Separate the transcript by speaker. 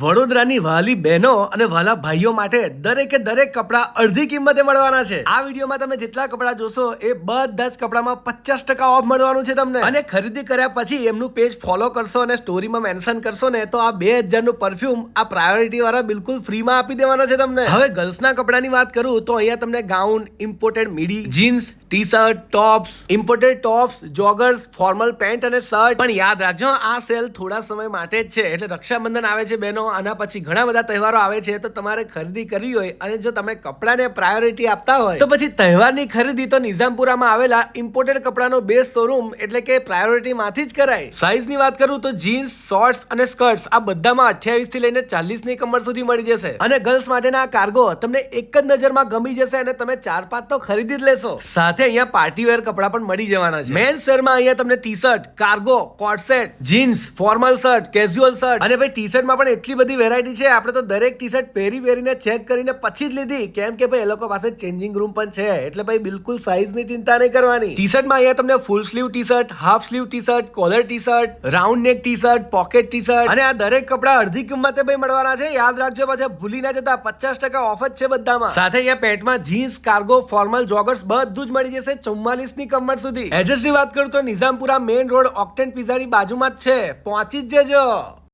Speaker 1: વડોદરાની વાલી બહેનો અને વાલા ભાઈઓ માટે દરેકે દરેક કપડાં અડધી કિંમતે મળવાના છે. આ વિડીયોમાં તમે જેટલા કપડાં જોશો એ બધા જ કપડામાં પચાસ ટકા ઓફ મળવાનું છે તમને. અને ખરીદી કર્યા પછી એમનું પેજ ફોલો કરશો અને સ્ટોરીમાં મેન્શન કરશો ને તો આ બે હજારનું પરફ્યુમ આ પ્રાયોરિટી વાળા બિલકુલ ફ્રીમાં આપી દેવાના છે તમને. હવે ગર્લ્સના કપડાની વાત કરું તો અહીંયા તમને gown imported midi jeans T shirt tops imported tops joggers formal pant અને શર્ટ પણ યાદ રાખજો, આ સેલ થોડા સમય માટે જ છે. એટલે રક્ષાબંધન આવે છે બહેનો, આના પછી ઘણા બધા તહેવારો આવે છે. તો તમારે ખરીદી કરવી હોય અને જો તમે કપડાને પ્રાયોરિટી આપતા હોય, તો પછી તહેવારની ખરીદી તો નિઝામપુરામાં આવેલા ઇમ્પોર્ટેડ કપડાનો બેસ્ટ શોરૂમ એટલે કે પ્રાયોરિટીમાંથી જ કરાય. સાઇઝની વાત કરું તો જીન્સ શોર્ટ્સ અને સ્કર્ટ્સ આ બધામાં અઠ્યાવીસથી લઈને ચાલીસની કમર સુધી મળી જશે. અને ગર્લ્સ માટેના કાર્ગો તમને એક જ નજરમાં ગમી જશે અને તમે ચાર પાંચ તો ખરીદી જ લેશો. સાથે અહીંયા પાર્ટી વેર કપડા પણ મળી જવાના છે. મેન્સ વેરમાં અહીંયા તમને T shirt cargo coat set jeans formal shirt casual shirt અને ભાઈ ટી શર્ટમાં પણ એટલી બધી વેરાયટી છે આપણે તો દરેક ટી શર્ટ પહેરી પહેરીને ચેક કરીને પછી જ લીધી. કેમ કે ભાઈ એ લોકો પાસે ચેન્જિંગ રૂમ પણ છે એટલે ભાઈ બિલકુલ સાઇઝની ચિંતા નહીં કરવાની. ટી શર્ટમાં અહીંયા તમને full sleeve T shirt half sleeve T shirt collar T shirt round neck T shirt pocket T shirt અને આ દરેક કપડા અડધી કિંમતે ભાઈ મળવાના છે યાદ રાખજો પાછા ભૂલી ના જતા પચાસ ટકા ઓફ જ છે બધામાં. સાથે અહીંયા પેન્ટમાં જીન્સ કાર્ગો ફોર્મલ જોગર્સ બધું જ મળી જશે ચુમ્માલીસની કમર સુધી. એડ્રેસની વાત કરું તો નિઝામપુરા મેઇન રોડ ઓક્ટેન પિઝાની બાજુમાં જ છે. પહોંચી જ જજો.